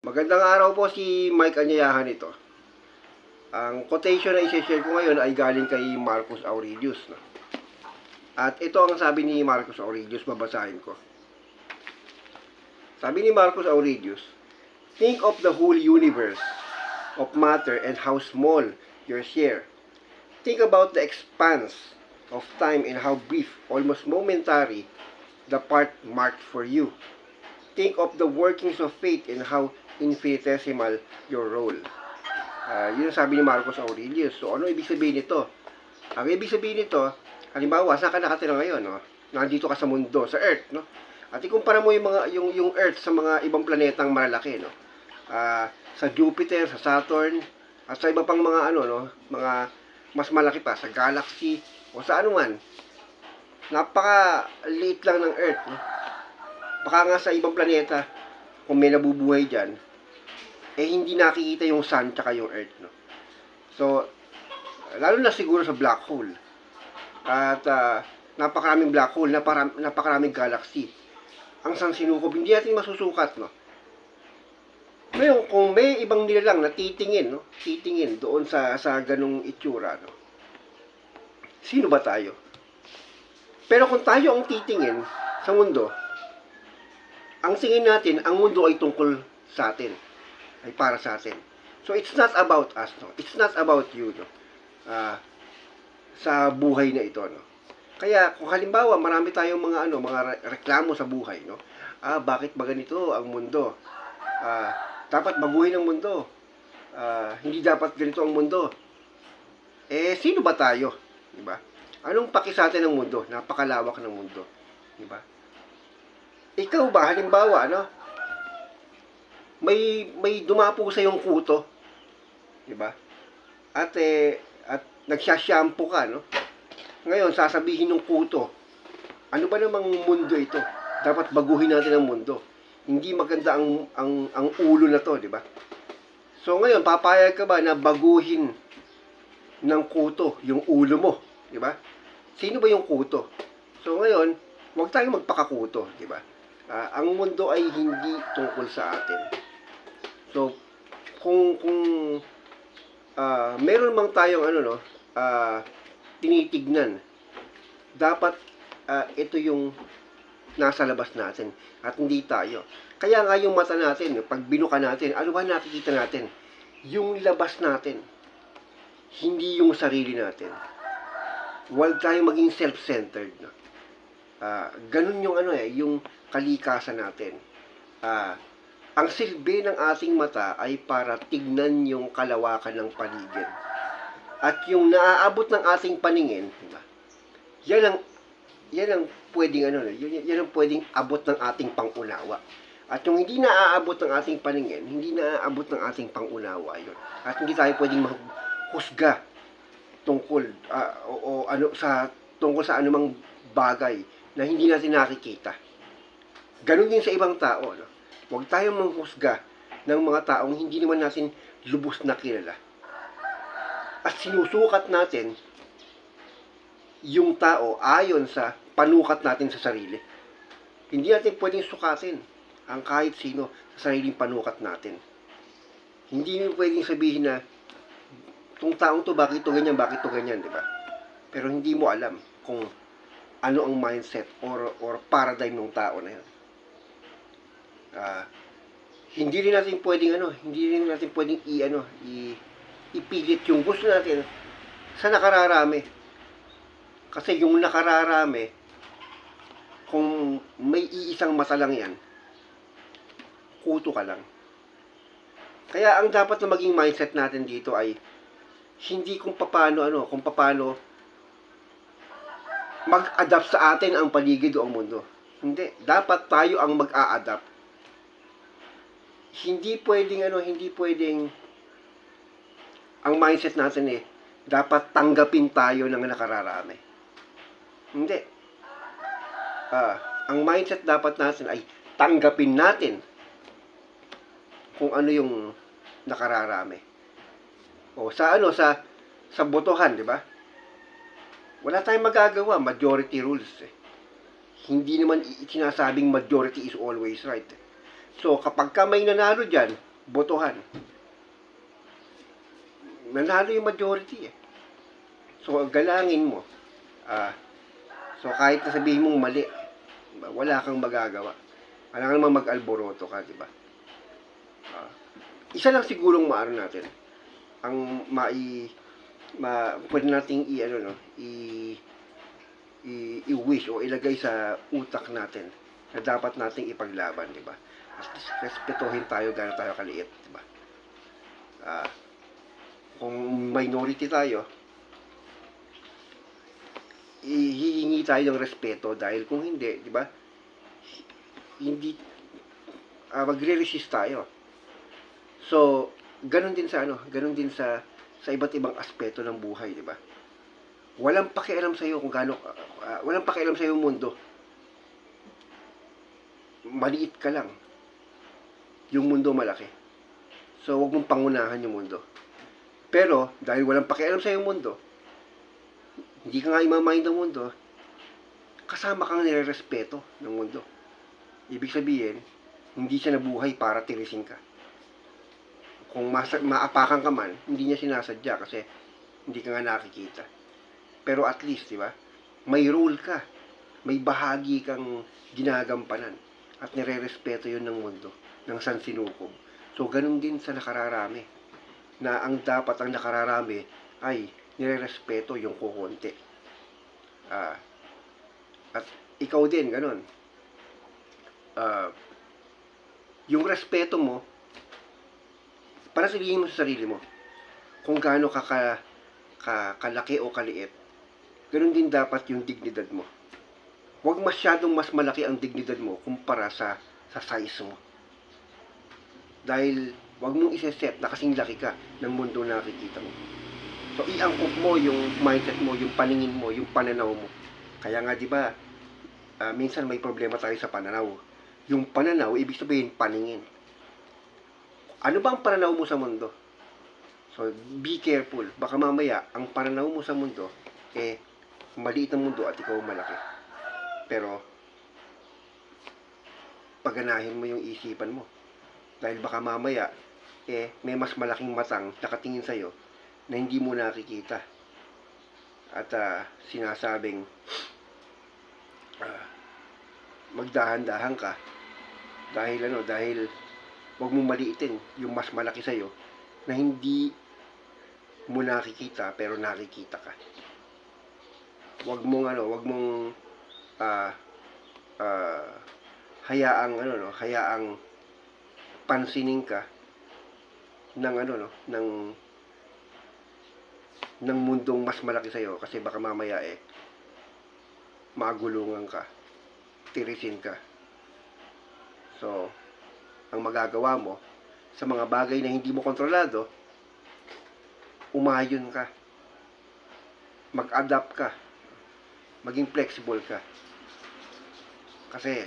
Magandang araw po si Mike Anyayahan ito. Ang quotation na isi-share ko ngayon ay galing kay Marcus Aurelius. No? At ito ang sabi ni Marcus Aurelius, babasahin ko. Sabi ni Marcus Aurelius, Think of the whole universe of matter and how small your share. Think about the expanse of time and how brief, almost momentary, the part marked for you. Think of the workings of fate and how infinitesimal your role. Ah, yun sabi ni Marcus Aurelius. So, ano ibig sabihin nito? Ang ibig sabihin nito, halimbawa, saan ka nakatira ngayon, no? Nandito ka sa mundo, sa Earth, no? At ikumpara mo yung mga yung yung Earth sa mga ibang planetang malalaki, no? Ah, sa Jupiter, sa Saturn, at sa iba pang mga ano, no? Mga mas malaki pa sa galaxy o sa ano man. Napaka liit lang ng Earth, no? Baka nga sa ibang planeta, kung may nabubuhay dyan, eh hindi nakikita yung sun tsaka yung earth, no? So, lalo na siguro sa black hole. At ah, napakaraming black hole, napara- napakaraming galaxy. Ang sang sinukob, hindi natin masusukat, no? Ngayon, kung may ibang nilalang na titingin, no? Titingin doon sa, sa ganong itsura, no? Sino ba tayo? Pero kung tayo ang titingin sa mundo, ang tingin natin, ang mundo ay tungkol sa atin. Ay para sa atin. So, it's not about us, no? It's not about you, no? Ah, sa buhay na ito, no? Kaya, kung halimbawa, marami tayong mga, ano, mga re- reklamo sa buhay, no? Ah, bakit ba ganito ang mundo? Ah, dapat baguhin ang mundo. Ah, hindi dapat ganito ang mundo. Eh, sino ba tayo? Di ba? Anong paki sa atin ng mundo? Napakalawak ng mundo. Di ba? Ikaw ba, halimbawa, ano? May, may dumapo sa yung kuto. Di ba? At, eh, at nagsashampoo ka, no? Ngayon, sasabihin ng kuto, ano ba namang mundo ito? Dapat baguhin natin ang mundo. Hindi maganda ang, ang, ang ulo na to, di ba? So ngayon, papayag ka ba na baguhin ng kuto yung ulo mo, di ba? Sino ba yung kuto? So ngayon, huwag tayong magpakakuto, di ba? Ah, ang mundo ay hindi tungkol sa atin. So, kung kung ah, meron mang tayong ano no, ah, tinitignan, dapat ah, ito yung nasa labas natin at hindi tayo. Kaya nga yung mata natin, pag binuka natin, ano ba nakikita natin? Yung labas natin. Hindi yung sarili natin. Huwag tayong maging self-centered. No? Ah, ganun yung ano eh, yung kalikasan natin. Ah, ang silbi ng ating mata ay para tignan yung kalawakan ng paligid. At yung naaabot ng ating paningin, di ba? Yan ang yan ang pwedeng ano, yan, yan ang pwedeng abot ng ating pangunawa. At yung hindi naaabot ng ating paningin, hindi naaabot ng ating pangunawa yun. At hindi tayo pwedeng mahusga tungkol ah, o, o ano sa tungkol sa anumang bagay na hindi natin nakikita. Ganon din sa ibang tao. No? Huwag tayong manghusga ng mga taong hindi naman natin lubos na kilala. At sinusukat natin yung tao ayon sa panukat natin sa sarili. Hindi natin pwedeng sukatin ang kahit sino sa sariling panukat natin. Hindi mo pwedeng sabihin na itong taong to, bakit to ganyan, bakit to ganyan, di ba? Pero hindi mo alam kung ano ang mindset or or paradigm ng tao na yun. Ah, hindi rin natin pwedeng ano, hindi rin natin pwedeng i ano, i ipilit yung gusto natin sa nakararami. Kasi yung nakararami, kung may iisang mata lang yan, kuto ka lang. Kaya ang dapat na maging mindset natin dito ay hindi kung paano ano, kung paano mag-adapt sa atin ang paligid o ang mundo. Hindi, dapat tayo ang mag-a-adapt. Hindi pwedeng ano, hindi pwedeng ang mindset natin eh, dapat tanggapin tayo ng nakararami. Hindi. Ah, ang mindset dapat natin ay tanggapin natin kung ano yung nakararami. O sa ano sa sa botohan, di ba? Wala tayong magagawa, majority rules eh. Hindi naman i- sinasabing majority is always right. eh. So kapag ka may nanalo diyan, botohan. Nanalo yung majority eh. So, galangin mo. Ah, so, kahit na sabihin mong mali, wala kang magagawa. Wala kang naman mag-alboroto ka, di ba? Ah, isa lang sigurong maano natin. Ang mai ma pwede nating i ano no, i i, i-wish o ilagay sa utak natin na dapat nating ipaglaban, di ba? At least respetuhin tayo gano'n tayo kaliit, di ba? Ah, kung minority tayo, hihingi tayo ng respeto dahil kung hindi, di ba? Hindi ah, magre-resist tayo. So, ganun din sa ano, ganun din sa sa iba't ibang aspeto ng buhay, di ba? Walang pakialam sa iyo kung gaano ah, walang pakialam sa iyo mundo. Maliit ka lang. Yung mundo malaki. So, huwag mong pangunahan yung mundo. Pero, dahil walang pakialam sa yung mundo, hindi ka nga imamind ng mundo, kasama kang nire-respeto ng mundo. Ibig sabihin, hindi siya nabuhay para tirisin ka. Kung masa, maapakan ka man, hindi niya sinasadya kasi hindi ka nga nakikita. Pero at least, di ba, may role ka. May bahagi kang ginagampanan. At nire-respeto yun ng mundo, ng sansinukob. So, ganun din sa nakararami. Na ang dapat ang nakararami ay nire-respeto yung kukunti. Ah, at ikaw din, ganun. Ah, yung respeto mo, para sabihin mo sa sarili mo, kung gaano ka, ka, ka kalaki o kaliit, ganun din dapat yung dignidad mo. Huwag masyadong mas malaki ang dignidad mo kumpara sa, sa size mo. Dahil huwag mong iseset na kasing laki ka ng mundo na nakikita mo. So, iangkop mo yung mindset mo, yung paningin mo, yung pananaw mo. Kaya nga, di ba, ah, minsan may problema tayo sa pananaw. Yung pananaw, ibig sabihin, paningin. Ano ba ang pananaw mo sa mundo? So, be careful. Baka mamaya, ang pananaw mo sa mundo, eh, maliit ang mundo at ikaw malaki. Pero, paganahin mo yung isipan mo. Dahil baka mamaya, eh, may mas malaking matang nakatingin sa'yo na hindi mo nakikita. At ah, sinasabing, ah, magdahan-dahan ka dahil ano, dahil wag mo maliitin yung mas malaki sa'yo na hindi mo nakikita pero nakikita ka. Wag mong ano, wag mong ah ah, hayaang ano no, hayaang pansinin ka ng ano no, ng ng mundong mas malaki sa'yo kasi baka mamaya eh magulungan ka tirisin ka. So ang magagawa mo sa mga bagay na hindi mo kontrolado umayon ka. Mag-adapt ka. Maging flexible ka. Kasi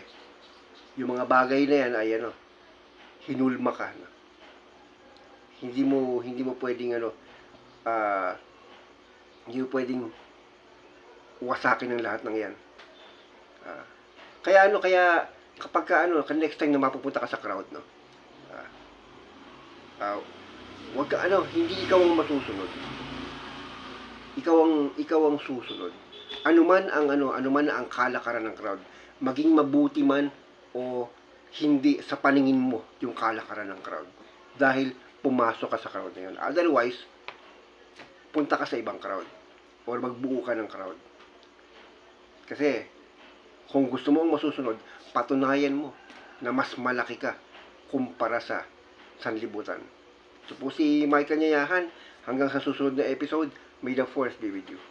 yung mga bagay na yan ay ano hinulma ka no? hindi mo hindi mo pwedeng ano ah hindi mo pwedeng wasakin ng lahat ng yan. Ah, kaya ano, kaya kapag ka, ano, next time na mapupunta ka sa crowd, no? Ah, ah, wag ka, ano, hindi ikaw ang masusunod. Ikaw ang, ikaw ang susunod. Ano man ang, ano, ano man ang kalakaran ng crowd, maging mabuti man o hindi sa paningin mo yung kalakaran ng crowd. Dahil pumasok ka sa crowd na yun. Otherwise, punta ka sa ibang crowd or magbuo ka ng crowd. Kasi kung gusto mo ang masusunod, patunayan mo na mas malaki ka kumpara sa sanlibutan. So po si Michael Nyayahan, hanggang sa susunod na episode, may the force be with you.